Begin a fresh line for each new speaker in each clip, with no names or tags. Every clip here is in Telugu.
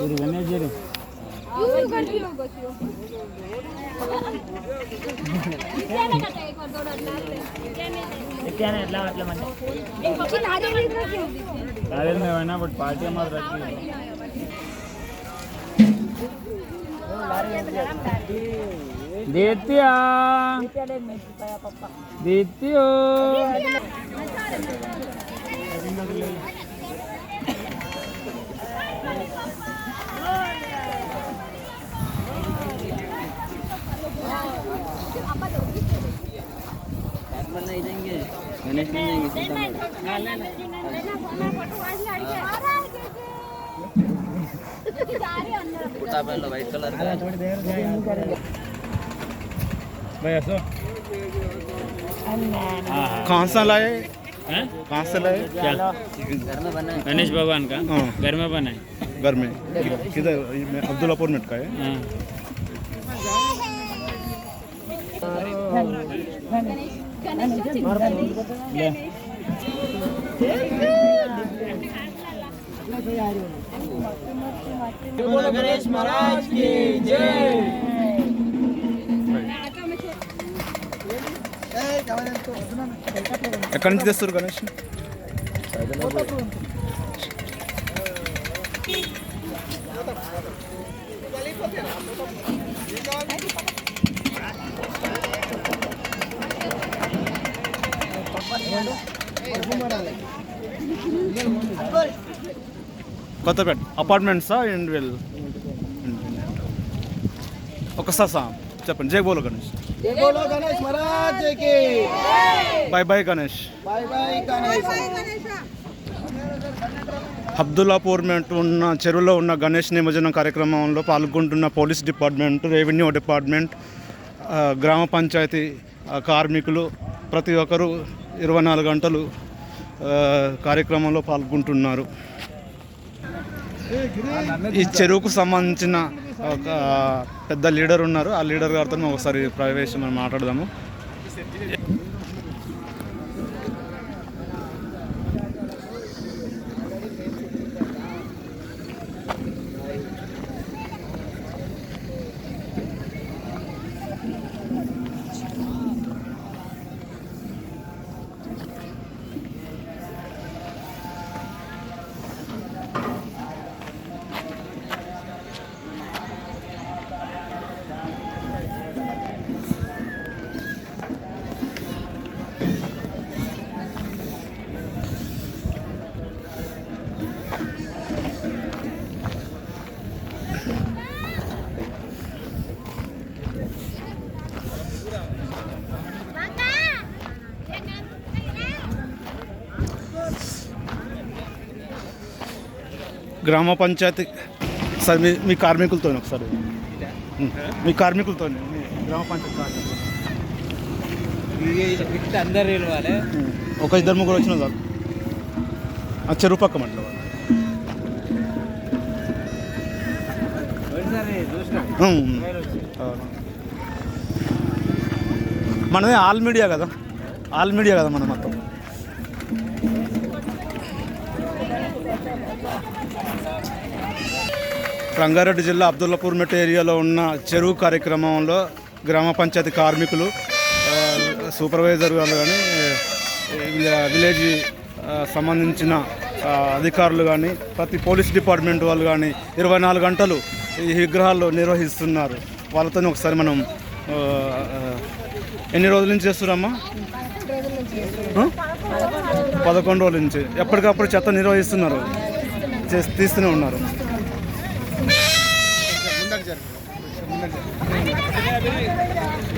ಇರು ಗಣೇಶ್ರಿ કાલે મેં એના બટ પાર્ટી અમારે રાખી દિત્યા દિત્યો बनाई
गणेश
कहाँ से लाए? कहाँ से लाए?
क्या?
घर में बनाए।
गणेश भगवान का?
हाँ।
घर में बनाए?
घर में। किधर? अब्दुल्लापुर में का है।
हाँ।
ગણેશ મહારાજ કી જય
ఎక్కడి నుంచి తెస్తారు గణేష్ కొత్తపేట. అపార్ట్మెంట్సా అండ్ వెల్ ఒకసారి సార్ చెప్పండి. జై బోలో Ganesh. Bye bye Ganesh
bye bye
Ganesh. Abdullapurmet ఉన్న చెరువులో ఉన్న గణేష్ నిమజ్జనం కార్యక్రమంలో పాల్గొంటున్న పోలీస్ డిపార్ట్మెంట్ రెవెన్యూ డిపార్ట్మెంట్ గ్రామ పంచాయతీ కార్మికులు ప్రతి ఒక్కరూ ఇరవై నాలుగు గంటలు కార్యక్రమంలో పాల్గొంటున్నారు. ఈ చెరువుకు సంబంధించిన ఒక పెద్ద లీడర్ ఉన్నారు. ఆ లీడర్ గారితో ఒకసారి ప్రవేశం మనం మాట్లాడదాము. గ్రామ పంచాయతీ. సార్ మీ మీ కార్మికులతో ఒకసారి. మీ కార్మికులతో గ్రామ పంచాయతీ అందరు ఒక ఇద్దరు ముగ్గురు వచ్చిన సార్ ఆ చెరువు పక్క మంటలో మనది ఆల్ మీడియా కదా. ఆల్ మీడియా కదా మనం మొత్తం. రంగారెడ్డి జిల్లా అబ్దుల్లాపూర్ మెట్ ఏరియాలో ఉన్న చెరువు కార్యక్రమంలో గ్రామ పంచాయతీ కార్మికులు సూపర్వైజర్ వాళ్ళు కానీ విలేజ్ సంబంధించిన అధికారులు కానీ ప్రతి పోలీస్ డిపార్ట్మెంట్ వాళ్ళు కానీ ఇరవై నాలుగు గంటలు ఈ విగ్రహాలు నిర్వహిస్తున్నారు. వాళ్ళతో ఒకసారి మనం ఎన్ని రోజుల నుంచి చేస్తున్నామా పదకొండు రోజుల నుంచి. ఎప్పటికప్పుడు చెత్త నిర్వహిస్తున్నారు? చేసి తీస్తూనే ఉన్నారు.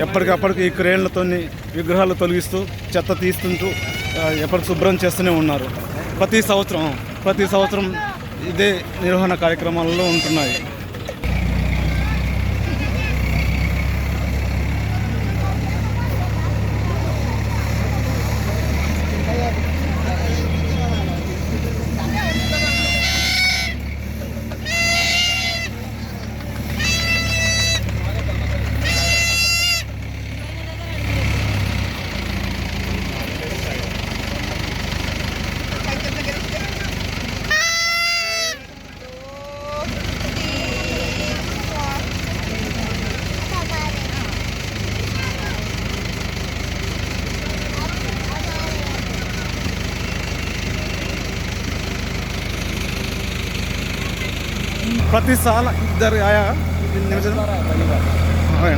ఎప్పటికప్పటికి ఈ క్రేన్లతో విగ్రహాలు తొలగిస్తూ చెత్త తీస్తుంటూ ఎప్పటికి శుభ్రం చేస్తూనే ఉన్నారు. ప్రతి సంవత్సరం ప్రతి సంవత్సరం ఇదే నిర్వహణ కార్యక్రమాలలో ఉంటున్నాయి. సాల ఇద్దరు ఆయా? నిమిషం. ఆయా.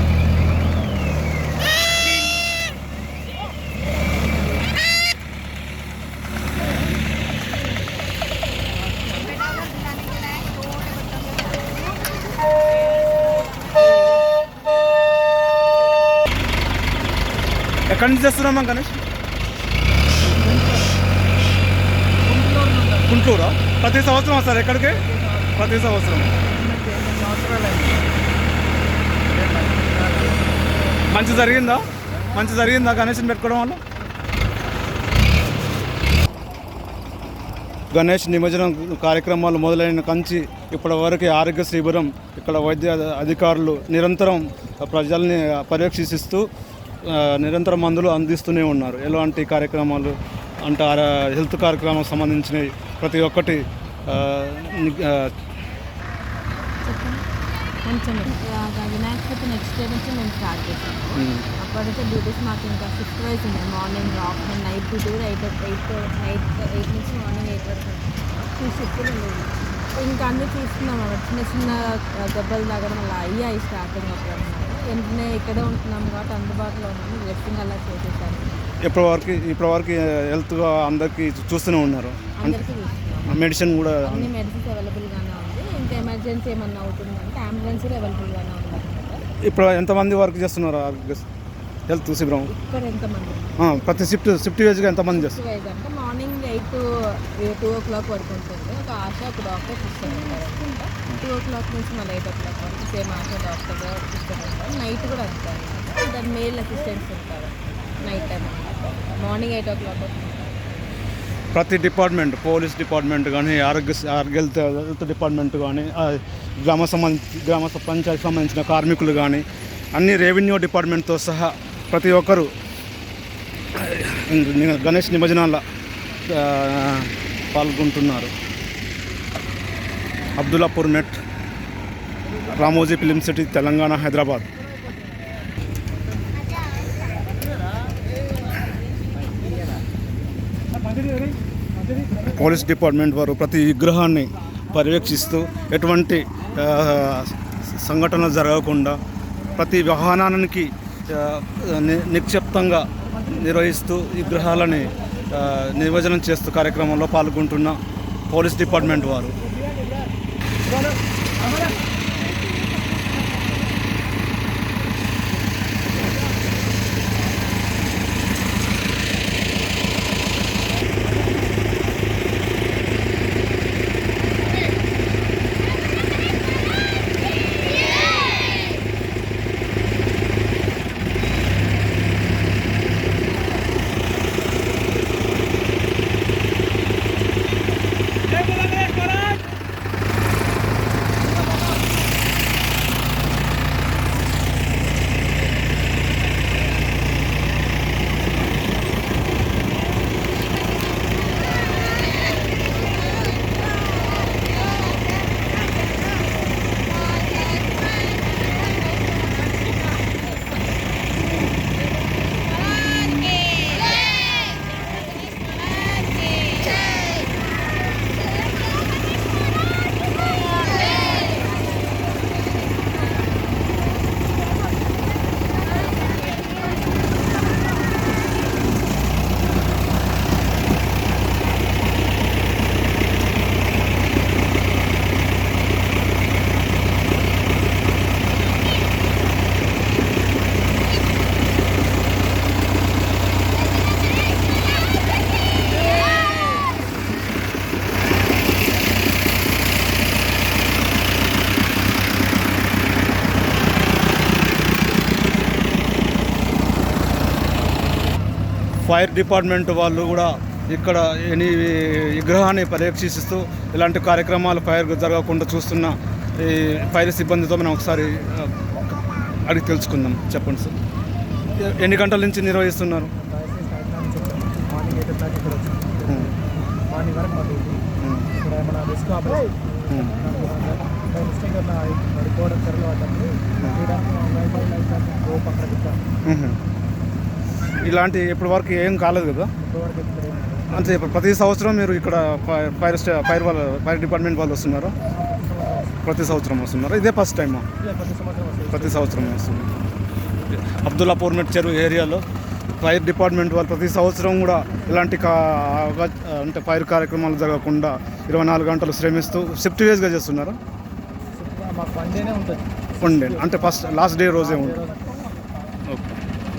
ఎక్కడి నుంచి చేస్తున్నామా గణేష్? గుంటూరా? ప్రతి సంవత్సరం వస్తారు ఎక్కడికి? ప్రతి సంవత్సరం. మంచి జరిగిందా? మంచి జరిగిందా గణేష్ని పెట్టుకోవడం వల్ల? గణేష్ నిమజ్జనం కార్యక్రమాలు మొదలైన కంచి ఇప్పటి వరకు ఆరోగ్య శిబిరం ఇక్కడ వైద్య అధికారులు నిరంతరం ప్రజల్ని పర్యవేక్షిస్తూ నిరంతరం మందులు అందిస్తూనే ఉన్నారు. ఎలాంటి కార్యక్రమాలు అంటే హెల్త్ కార్యక్రమాలకు సంబంధించినవి ప్రతి ఒక్కటి
కొంచెం వినాయక చవితి నెక్స్ట్ డే నుంచి మేము స్టార్ట్ చేసాము. అప్పుడైతే డ్యూటీస్ మాకు ఇంకా షిఫ్ట్ వైజ్ ఉన్నాయి మార్నింగ్ ఆఫ్టర్నూన్ నైట్ డ్యూటీ కూడా ఎయిట్ ఎయిట్ నైట్ ఎయిట్ నుంచి మార్నింగ్ ఎయిట్ వరకు టూ షిఫ్ట్లు ఇంకా అన్నీ తీసుకున్నాం అక్కడ చిన్న చిన్న దెబ్బలు తగ్గడం అలా అయ్యాయి స్టార్టింగ్ అప్పుడు వెంటనే ఇక్కడే ఉంటున్నాం కాబట్టి అందుబాటులో ఉన్నాము డ్రెస్సింగ్ అలా చేసేసాను
ఇప్పటి వరకు ఇప్పటి వరకు హెల్త్గా అందరికీ చూస్తూనే ఉన్నారు?
అందరికీ
మెడిసిన్ కూడా
అన్ని మెడిసిన్స్ అవైలబుల్గానే ఉంది. ఇంకా ఎమర్జెన్సీ ఏమన్నా అవుతుందంటే అంబులెన్స్ కూడా అవైలబుల్గానే ఉంది.
ఇప్పుడు ఎంతమంది వర్క్ చేస్తున్నారు? హెల్త్ శిబిరం
ఇక్కడ ఎంతమంది?
ప్రతి షిఫ్ట్ షిఫ్ట్ వేజ్గా ఎంతమంది చేస్తారు?
వైజ్ అంటే morning eight to two o'clock వరకు ఉంటుంది. ఒక ఆశా ఒక డాక్టర్ అనుకుంటా టూ ఓ క్లాక్ నుంచి మళ్ళీ ఎయిట్ ఓ క్లాక్ వరకు సేమ్ ఆశా డాక్టర్ ఉంటారు నైట్ కూడా అంతే. అనమాట దాని మేల్ అసిస్టెంట్స్ ఉంటారు. Night time morning eight o'clock వరకు
ప్రతి డిపార్ట్మెంట్ పోలీస్ డిపార్ట్మెంట్ కానీ ఆరోగ్య ఆరోగ్య హెల్త్ డిపార్ట్మెంట్ కానీ గ్రామ సంబంధించి గ్రామ పంచాయతీ సంబంధించిన కార్మికులు కానీ అన్ని రెవెన్యూ డిపార్ట్మెంట్తో సహా ప్రతి ఒక్కరు గణేష్ నిమజ్జనాల పాల్గొంటున్నారు. Abdullapur net Ramoji film city Telangana Hyderabad. Police department వారు ప్రతి విగ్రహాన్ని పర్యవేక్షిస్తూ ఎటువంటి సంఘటనలు జరగకుండా ప్రతి వాహనానికి నిక్షిప్తంగా నిర్వహిస్తూ విగ్రహాలని ఆ, నిమజ్జనం చేస్తూ కార్యక్రమంలో పాల్గొంటున్న పోలీస్ డిపార్ట్మెంట్ వారు. ఫైర్ డిపార్ట్మెంట్ వాళ్ళు కూడా ఇక్కడ ఎనీ విగ్రహాన్ని పర్యవేక్షిస్తూ ఇలాంటి కార్యక్రమాలు ఫైర్ జరగకుండా చూస్తున్న ఈ ఫైర్ సిబ్బందితో మనం ఒకసారి అడిగి తెలుసుకుందాం చెప్పండి సార్ ఎన్ని గంటల నుంచి నిర్వహిస్తున్నారు
ఇక్కడ
ఇలాంటి ఇప్పటి వరకు ఏం కాలేదు కదా. అంతే ఇప్పుడు ప్రతి సంవత్సరం మీరు ఇక్కడ ఫైర్ స్టే ఫైర్ వాళ్ళ ఫైర్ డిపార్ట్మెంట్ వాళ్ళు వస్తున్నారు. ప్రతి సంవత్సరం వస్తున్నారు. ఇదే ఫస్ట్ టైమా.
ప్రతి సంవత్సరం వస్తుంది.
అబ్దుల్లాపూర్ మెట్ చెరువు ఏరియాలో ఫైర్ డిపార్ట్మెంట్ వాళ్ళు ప్రతి సంవత్సరం కూడా ఇలాంటి అంటే ఫైర్ కార్యక్రమాలు జరగకుండా ఇరవై నాలుగు గంటలు శ్రమిస్తూ షిఫ్ట్ వేస్గా చేస్తున్నారా.
వన్
డే అంటే ఫస్ట్ లాస్ట్ డే రోజే ఉంటుంది.